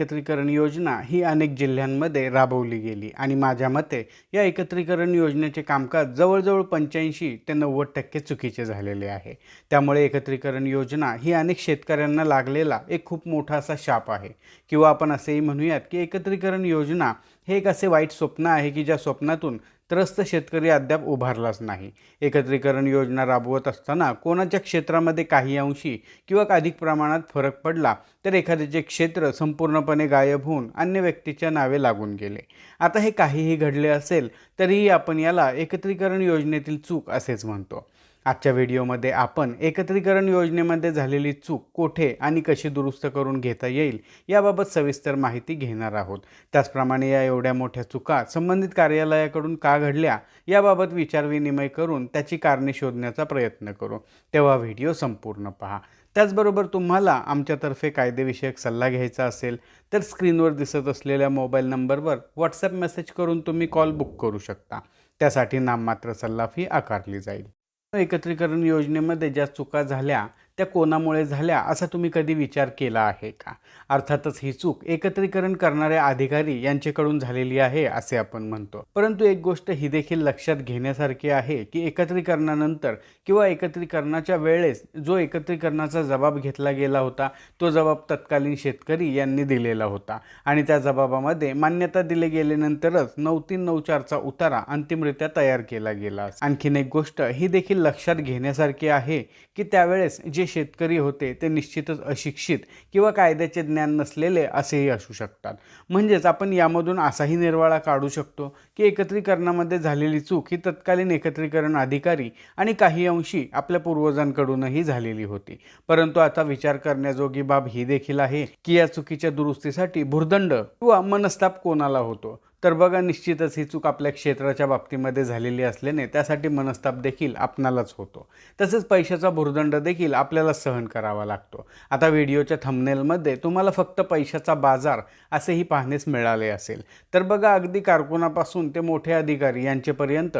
एकत्रीकरण योजना ही अनेक जिल्ह्यांमध्ये राबवली गेली. आणि माझ्या मते या एकत्रीकरण योजनेचे कामकाज जवळजवळ पंच्याऐंशी ते नव्वद टक्के चुकीचे झालेले आहे. त्यामुळे एकत्रीकरण योजना ही अनेक शेतकऱ्यांना लागलेला एक खूप मोठा असा शाप आहे. किंवा आपण असेही म्हणूयात की एकत्रीकरण योजना हे एक असे वाईट स्वप्न आहे की ज्या स्वप्नातून त्रस्त शेतकरी अद्याप उभारलाच नाही. एकत्रीकरण योजना राबवत असताना कोणाच्या क्षेत्रामध्ये काही अंशी किंवा अधिक प्रमाणात फरक पडला तर एखाद्याचे क्षेत्र संपूर्णपणे गायब होऊन अन्य व्यक्तीच्या नावे लागून गेले. आता हे काहीही घडले असेल तरीही आपण याला एकत्रीकरण योजनेतील चूक असेच म्हणतो. आजच्या व्हिडिओमध्ये आपण एकत्रीकरण योजनेमध्ये झालेली चूक कोठे आणि कशी दुरुस्त करून घेता येईल याबाबत सविस्तर माहिती घेणार आहोत. त्याचप्रमाणे या एवढ्या मोठ्या चुका संबंधित कार्यालयाकडून का घडल्या याबाबत विचारविनिमय करून त्याची कारणे शोधण्याचा प्रयत्न करू. तेव्हा व्हिडिओ संपूर्ण पहा. त्याचबरोबर तुम्हाला आमच्यातर्फे कायदेविषयक सल्ला घ्यायचा असेल तर स्क्रीनवर दिसत असलेल्या मोबाईल नंबरवर व्हॉट्सॲप मेसेज करून तुम्ही कॉल बुक करू शकता. त्यासाठी नाममात्र सल्ला फी आकारली जाईल. एकत्रीकरण योजनेमध्ये ज्या चुका झाल्या त्या कोणामुळे झाल्या असा तुम्ही कधी विचार केला आहे का? अर्थातच ही चूक एकत्रीकरण करणाऱ्या अधिकारी यांच्याकडून झालेली आहे असे आपण म्हणतो. परंतु एक गोष्ट ही देखील लक्षात घेण्यासारखी आहे की एकत्रीकरणानंतर किंवा एकत्रीकरणाच्या वेळेस जो एकत्रीकरणाचा जबाब घेतला गेला होता तो जबाब तत्कालीन शेतकरी यांनी दिलेला होता. आणि त्या जबाबामध्ये मान्यता दिले गेल्यानंतरच नऊ तीन नऊ चारचा उतारा अंतिमरित्या तयार केला गेला. आणखीन एक गोष्ट ही देखील लक्षात घेण्यासारखी आहे की त्यावेळेस जे शेतकरी होते ते निश्चितच अशिक्षित किंवा कायद्याचे ज्ञान नसलेले असेही असू शकतात. म्हणजेच आपण यामधून असाही निर्वाळा काढू शकतो की एकत्रीकरणामध्ये झालेली चूक ही तत्कालीन एकत्रीकरण अधिकारी आणि काही अंशी आपल्या पूर्वजांकडूनही झालेली होती. परंतु आता विचार करण्याजोगी बाब ही देखील आहे की या चुकीच्या दुरुस्तीसाठी भुर्दंड किंवा मनस्ताप कोणाला होतो? तर बघा निश्चितच ही चूक आपल्या क्षेत्राच्या बाबतीमध्ये झालेली असल्याने त्यासाठी मनस्ताप देखील आपणालाच होतो. तसेच पैशाचा भुर्दंड देखील आपल्याला सहन करावा लागतो. आता व्हिडिओच्या थंबनेलमध्ये तुम्हाला फक्त पैशाचा बाजार असेही पाहण्यास मिळाले असेल. तर बघा अगदी कारकुनापासून ते मोठे अधिकारी यांचेपर्यंत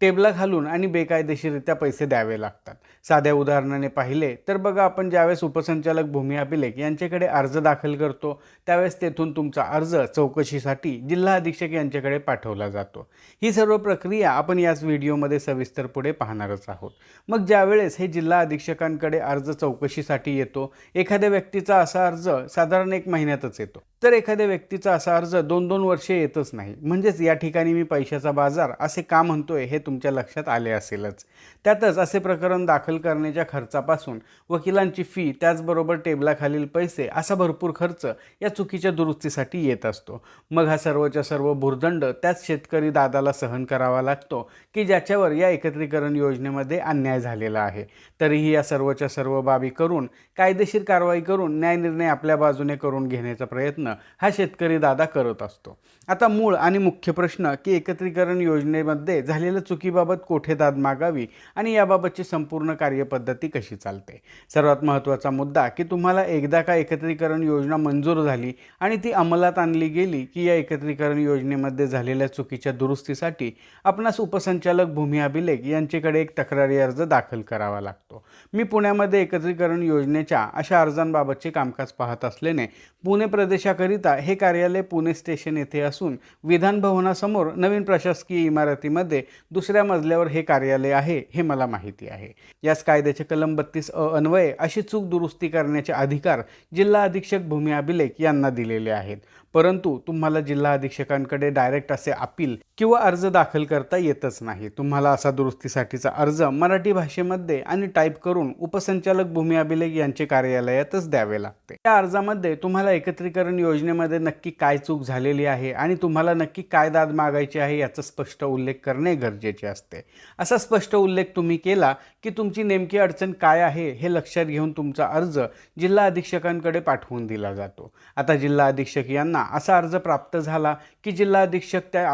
टेबला घालून आणि बेकायदेशीरित्या पैसे द्यावे लागतात. साध्या उदाहरणाने पाहिले तर बघा आपण ज्यावेळेस उपसंचालक भूमी अभिलेख यांच्याकडे अर्ज दाखल करतो त्यावेळेस तेथून तुमचा अर्ज चौकशीसाठी जिल्हा अधीक्षक यांच्याकडे पाठवला जातो. ही सर्व प्रक्रिया आपण याच व्हिडिओमध्ये सविस्तर पुढे पाहणारच आहोत. मग ज्यावेळेस हे जिल्हा अधीक्षकांकडे अर्ज चौकशीसाठी येतो एखाद्या व्यक्तीचा असा अर्ज साधारण एक महिन्यातच येतो. तर एखाद्या व्यक्तीचा असा अर्ज दोन दोन वर्षे येतच नाही. म्हणजेच या ठिकाणी मी पैशाचा बाजार असे का म्हणतोय हे तुमच्या लक्षात आले असेलच. त्यातच असे प्रकरण दाखल करण्याच्या खर्चापासून वकिलांची फी त्याचबरोबर टेबलाखालील पैसे असा भरपूर खर्च या चुकीच्या दुरुस्तीसाठी येत असतो. मग हा सर्वच्या सर्व भुर्दंड त्याच शेतकरी दादाला सहन करावा लागतो की ज्याच्यावर या एकत्रीकरण योजनेमध्ये अन्याय झालेला आहे. तरीही या सर्वच्या सर्व बाबी करून कायदेशीर कारवाई करून न्यायनिर्णय आपल्या बाजूने करून घेण्याचा प्रयत्न हा शेतकरी दादा करत असतो. आता मूळ आणि मुख्य प्रश्न की एकत्रीकरण योजनेमध्ये झालेलं झालेल्या चुकीबाबत कोठे दाद मागावी आणि याबाबतची संपूर्ण कार्यपद्धती कशी चालते? सर्वात महत्त्वाचा मुद्दा की तुम्हाला एकदा का एकत्रीकरण योजना मंजूर झाली आणि ती अंमलात आणली गेली की या एकत्रीकरण योजनेमध्ये झालेल्या चुकीच्या दुरुस्तीसाठी आपणास उपसंचालक भूमी अभिलेख यांच्याकडे एक तक्रारी अर्ज दाखल करावा लागतो. मी पुण्यामध्ये एकत्रीकरण योजनेच्या अशा अर्जांबाबतचे कामकाज पाहत असल्याने पुणे प्रदेशाकरिता हे कार्यालय पुणे स्टेशन येथे असून विधान भवनासमोर नवीन प्रशासकीय इमारतीमध्ये दुसऱ्या मजल्यावर हे कार्यालय आहे हे मला माहिती आहे. याच कायद्याचे कलम बत्तीस अ अन्वये अशी चूक दुरुस्ती करण्याचे अधिकार जिल्हा अधीक्षक भूमी अभिलेख यांना दिलेले आहेत. परंतु तुम्हाला जिल्हा अधीक्षकांकडे डायरेक्ट असे अपील किंवा अर्ज दाखल करता येतच नाही. तुम्हाला असा दुरुस्तीसाठीचा अर्ज मराठी भाषेमध्ये आणि टाईप करून उपसंचालक भूमी अभिलेख यांचे कार्यालयातच द्यावे लागते. त्या अर्जामध्ये तुम्हाला एकत्रीकरण योजनेमध्ये नक्की काय चूक झालेली आहे आणि तुम्हाला नक्की काय दाद मागायची आहे याचा स्पष्ट उल्लेख करणे गरजेचे असते. असा स्पष्ट उल्लेख तुम्ही केला की तुमची नेमकी अडचण काय आहे हे लक्षात घेऊन तुमचा अर्ज जिल्हा अधीक्षकांकडे पाठवून दिला जातो. आता जिल्हा अधीक्षक यांना असा अर्ज प्राप्त झाला की जिल्हा अधीक्षक त्या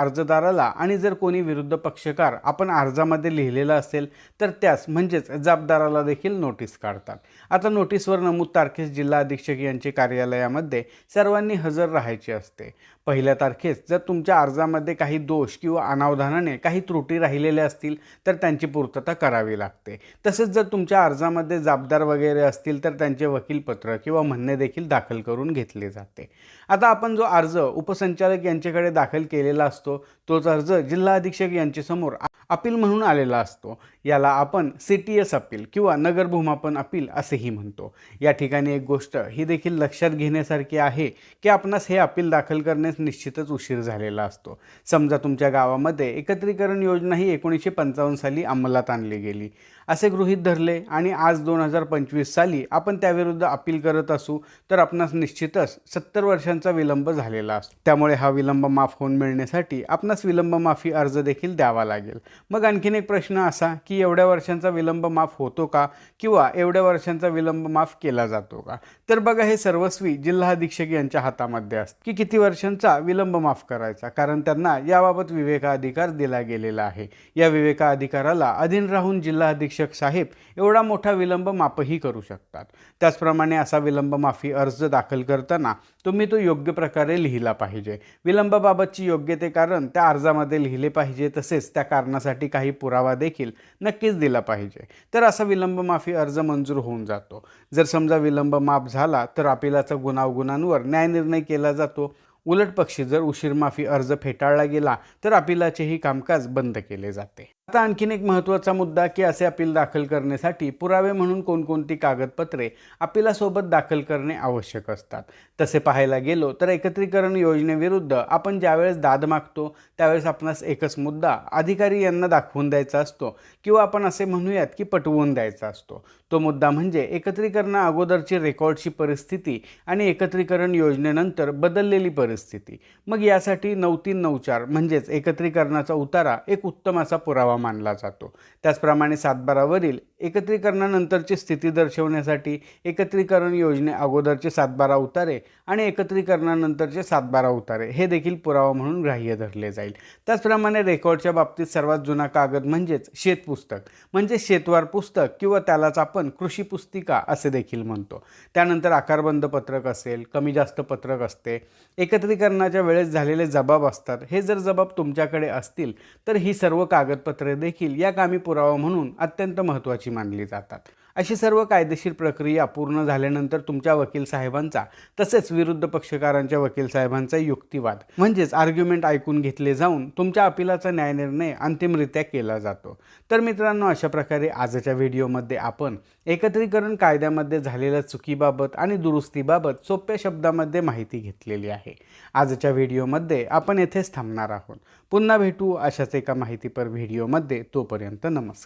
अर्जदाराला आणि जर कोणी विरुद्ध पक्षकार आपण अर्जामध्ये लिहिलेला असेल तर त्यास म्हणजेच जबाबदाराला देखील नोटीस काढतात. आता नोटीसवर नमूद तारखेस जिल्हा अधीक्षक यांचे कार्यालयामध्ये सर्वांनी हजर राहायचे असते. पहिल्या तारखेस जर तुमच्या अर्जामध्ये काही दोष किंवा अनावधानाने काही त्रुटी राहिलेल्या असतील तर त्यांची पूर्तता करावी लागते. तसेच जर तुमच्या अर्जामध्ये जाबदार वगैरे असतील तर त्यांचे वकीलपत्र किंवा म्हणणे देखील दाखल करून घेतले जाते. आता आपण जो अर्ज उपसंचालक यांच्याकडे दाखल केलेला असतो तो तोच अर्ज जिल्हा अधीक्षक यांच्यासमोर अपील म्हणून आलेला असतो. याला आपण सी टी एस अपील किंवा नगर भूमापन अपील असेही म्हणतो. या ठिकाणी एक गोष्ट ही देखील लक्षात घेण्यासारखी आहे की आपणास हे अपील दाखल करण्यास निश्चितच उशीर झालेला असतो. समजा तुमच्या गावामध्ये एकत्रीकरण योजना ही एकोणीसशे पंचावन्न साली अंमलात आणली गेली. असे गृहीत धरले आणि आज दोन हजार पंचवीस साली आपण त्याविरुद्ध अपील करत असू तर आपणास निश्चितच सत्तर वर्षांचा विलंब झालेला असतो. त्यामुळे हा विलंब माफ होऊन मिळण्यासाठी आपणास विलंब माफी अर्ज देखील द्यावा लागेल. मग आणखीन एक प्रश्न असा की एवढ्या वर्षांचा विलंब माफ होतो का किंवा एवढ्या वर्षांचा विलंब माफ केला जातो का? तर बघा हे सर्वस्वी जिल्हा अधीक्षक यांच्या हातामध्ये असतं की किती वर्षांचा विलंब माफ करायचा? कारण त्यांना याबाबत विवेकाधिकार दिला गेलेला आहे. या विवेकाधिकाराला अधीन राहून जिल्हा अधीक्षक साहेब एवढा मोठा विलंब माफही करू शकतात. त्याचप्रमाणे असा विलंब माफी अर्ज दाखल करताना तुम्ही तो योग्य प्रकारे लिहिला पाहिजे. विलंबाबाबतची योग्य ते कारण त्या अर्जामध्ये लिहिले पाहिजे तसेच त्या कारणासाठी काही पुरावा देखील नक्कीच दिला पाहिजे. तर असा विलंब माफी अर्ज मंजूर होऊन जातो. जर समजा विलंब माफ झाला तर अपिलाचा गुन्हागुणांवर न्यायनिर्णय केला जातो. उलट पक्षी जर उशीर माफी अर्ज फेटाळला गेला तर अपिलाचेही कामकाज बंद केले जाते. आता आणखीन एक महत्त्वाचा मुद्दा की असे अपील दाखल करण्यासाठी पुरावे म्हणून कोणकोणती कागदपत्रे अपिलासोबत दाखल करणे आवश्यक असतात. तसे पाहायला गेलो तर एकत्रीकरण योजनेविरुद्ध आपण ज्यावेळेस दाद मागतो त्यावेळेस आपणास एकच मुद्दा अधिकारी यांना दाखवून द्यायचा असतो किंवा आपण असे म्हणूयात की पटवून द्यायचा असतो. तो मुद्दा म्हणजे एकत्रीकरणा अगोदरची रेकॉर्डची परिस्थिती आणि एकत्रीकरण योजनेनंतर बदललेली परिस्थिती. मग यासाठी नऊ तीन नऊ चार म्हणजेच एकत्रीकरणाचा उतारा एक उत्तम असा पुरावा मानला जातो. त्याचप्रमाणे सातबारावरील एकत्रीकरणानंतरची स्थिती दर्शवण्यासाठी एकत्रीकरण योजने अगोदरचे सातबारा उतारे आणि एकत्रीकरणानंतरचे सातबारा उतारे. हे देखील पुरावा म्हणून ग्राह्य धरले जाईल. त्याचप्रमाणे रेकॉर्डच्या बाबतीत सर्वात जुना कागद म्हणजेच शेतपुस्तक म्हणजे शेतवार पुस्तक किंवा त्यालाच आपण कृषी पुस्तिका असे देखील म्हणतो. त्यानंतर आकारबंद पत्रक असेल कमी जास्त पत्रक असते. एकत्रीकरणाच्या वेळेस झालेले जबाब असतात. हे जर जबाब तुमच्याकडे असतील तर ही सर्व कागदपत्रे देखील या कामी पुरावा म्हणून अत्यंत महत्त्वाची मानली जातात. अशी सर्व कायदेशीर प्रक्रिया पूर्ण झाल्यानंतर तुमच्या वकील साहेबांचा तसेच विरुद्ध पक्षकारांच्या वकील साहेबांचा युक्तिवाद म्हणजेच आर्ग्युमेंट ऐकून घेतले जाऊन तुमच्या अपिलाचा न्यायनिर्णय अंतिमरित्या केला जातो. तर मित्रांनो अशा प्रकारे आजच्या व्हिडिओमध्ये आपण एकत्रीकरण कायद्यामध्ये झालेल्या चुकीबाबत आणि दुरुस्तीबाबत सोप्या शब्दामध्ये माहिती घेतलेली आहे. आजच्या व्हिडिओमध्ये आपण येथेच थांबणार आहोत. पुन्हा भेटू अशाच एका माहितीपर व्हिडिओमध्ये. तोपर्यंत नमस्कार.